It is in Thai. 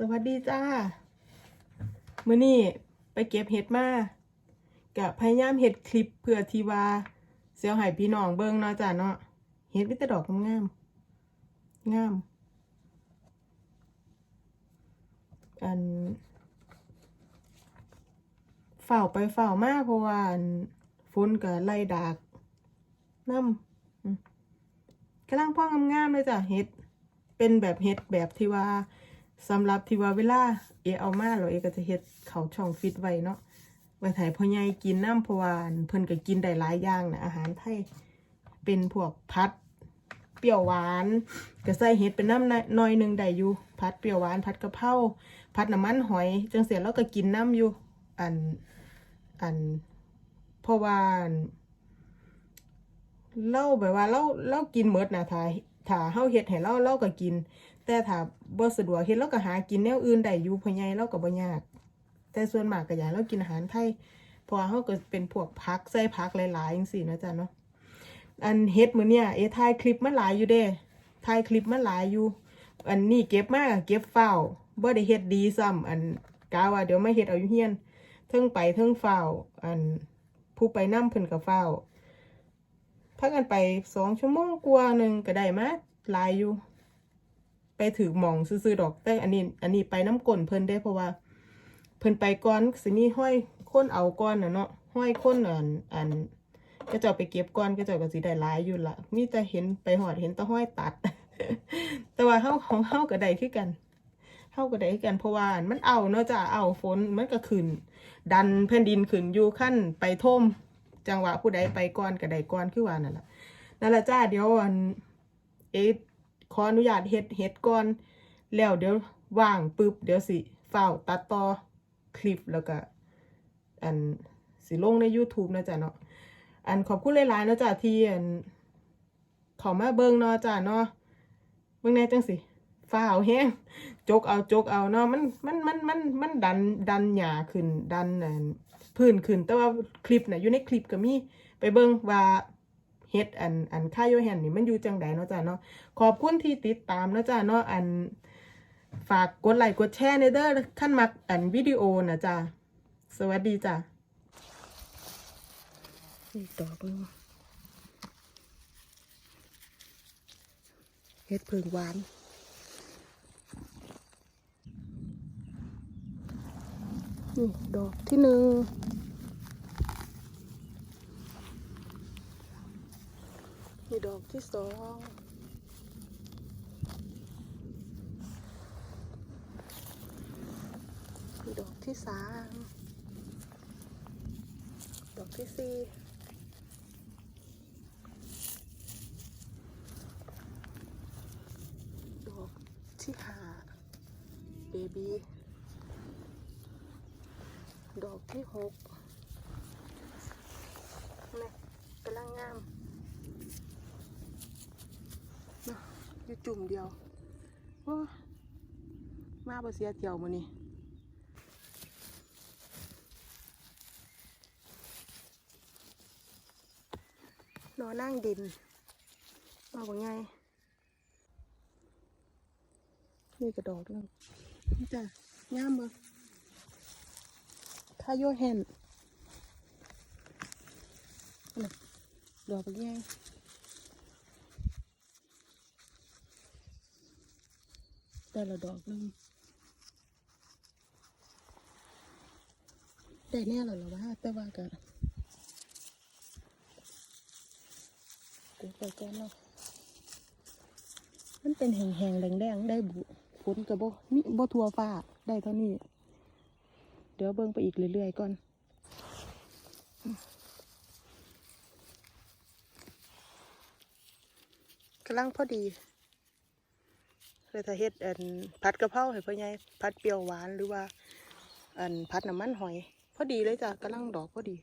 สวัสดีจ้าเมื้อนี้ไปเก็บเห็ดมากะพยายามเห็ดคลิปเพื่อทีว่าเสียวให้พี่น้องเบิ่งเนาะจ้าเนาะเห็ดมีแต่ดอกงามงามอันเฝ้าวไปเฝ้าวมาเพราะว่าฝนก็ไล่ดากน้ำกำลังพ่องามๆเลยจ้ะเห็ดเป็นแบบเห็ดแบบที่ว่า สำหรับที่ว่าเวลาเอเอามาแล้วเอก็จะเฮ็ดเขาช่องฟิตไว้เนาะไว้ถ่ายพ่อใหญ่กินน้ำพรวานเพิ่นก็กินได้หลายอย่างนะอาหารไทยเป็นพวกพัด เปรี้ยวหวานก็ใส่เห็ดเป็นน้ำหน่อยหนึ่งได้อยู่พัดเปรี้ยวหวานพัดกะเพราพัดน้ำมันหอยจังเสียแล้วก็กินน้ำอยู่อันอันเพราะว่านเล่าแบบว่าเราเรากินเมดนะถ้าถ้าเฮาเฮ็ดให้เราเราก็กิน แต่ถ้าบ่สะดวกเฮ็ดเราก็หากินแนวอื่นได้อยู่พ่อใหญ่เราก็บ่ยาก แต่ส่วนมากก็อยากเรากินอาหารไทยเพราะว่าเฮาก็เป็นพวกผักใส่ผักหลายๆจังซี่นะจ๊ะเนาะอันเฮ็ดมื้อเนี่ยเอถ่ายคลิปมาหลายอยู่เด้ถ่ายคลิปมาหลายอยู่ อันนี้เก็บมากเก็บเฝ้าบ่ได้เฮ็ดดีซ้ำอันกาว่าเดี๋ยวมาเฮ็ดเอาอยู่เฮียนเทิงไปเทิงเฝ้า อันผู้ไปนํเพิ่นก็เฝ้าพักกันไปสองชั่วโมงกว่าหนึ่งก็ได้มาหลายอยู่ ไปถือหมองซื่อๆดอกแต่อันนี้ อันนี้ไปน้ำกลนเพิ่นได้เพราะว่า เพิ่นไปก่อนสิมีห้อยคนเอาก่อนนะเนาะห้อยคนอันอันก็จะไปเก็บก่อนก็จะก็สิได้หลายอยู่ละมีแต่เห็นไปหอดเห็นตะห้อยตัด แต่ว่าเฮาของเฮาก็ได้คือกันเฮาก็ได้คือกันเพราะว่ามันเอาเนาะจ้ะเอาฝนมันก็ขึ้น ดันแผ่นดินขึ้นอยู่ขั้นไปท่มจังหวะผู้ใดไปก่อนก็ได้ก่อนคือว่านั่นแหละนั่นแหละจ้าเดี๋ยวอันเอะ ขออนุญาตเฮ็ดเฮ็ดก่อน แล้วเดี๋ยวว่างปึ๊บเดี๋ยวสิเฝ้าตัดต่อคลิปแล้วก็อันสิลงใน YouTube นะจ๊ะเนาะอันขอบคุณหลายๆนะจ้ะที่อันเขอมาเบิ่งเนาะจ้ะเนาะเบิ่งแน่จังสิฟ้าวแห้งจกเอาจกเอาเนาะมันมันมันมันมันดันดันหญ้าขึ้นดันอันพื้นขึ้นแต่ว่าคลิปน่ะอยู่ในคลิปก็มีไปเบิ่งว่า เฮ็ดอันอันค่าโยแฮนนี่มันอยู่จังใดเนาะจ้ะเนาะขอบคุณที่ติดตามเนาะจ้ะเนาะอันฝากกดไลค์กดแชร์ในเด้อขั้นมักอันวิดีโอนะจ้ะสวัสดีจ้ะอีกดอกหนึงเห็ดเพิงหวานนี่ดอกที่หนึ่ง ดอกที่สองดอกที่สามดอกที่สี่ดอกที่ห้าเบบีดอกที่หกนี่กำลังงามเนาะอยู่ จุ่มเดียวโอ้ยมาบ่เสียเที่ยวมื้อนี้นอนนั่งดินมาบ่ไงนี่กระดอกนึงนี่จ้ะงามบ่ถ้าโยแฮนน่ะดอกเป็นไง แต่ละดอกนึงได้แน่หรอหรอวะแต่ว่ากันกูไปกันเนาะมันเป็นแห้งๆแดงๆได้บุฝนกับบ่มีบ่ทัวฟ้าได้เท่านี้ เดี๋ยวเบิ่งไปอีกเรื่อยๆก่อนกำลังพอดี เลยถ้าเฮ็ดอันผัดกะเพราให้พ่อใหญ่ผัดเปรี้ยวหวานหรือว่า อันผัดน้ำมันหอย พอดีเลยจ้ะกำลังดอกพอดี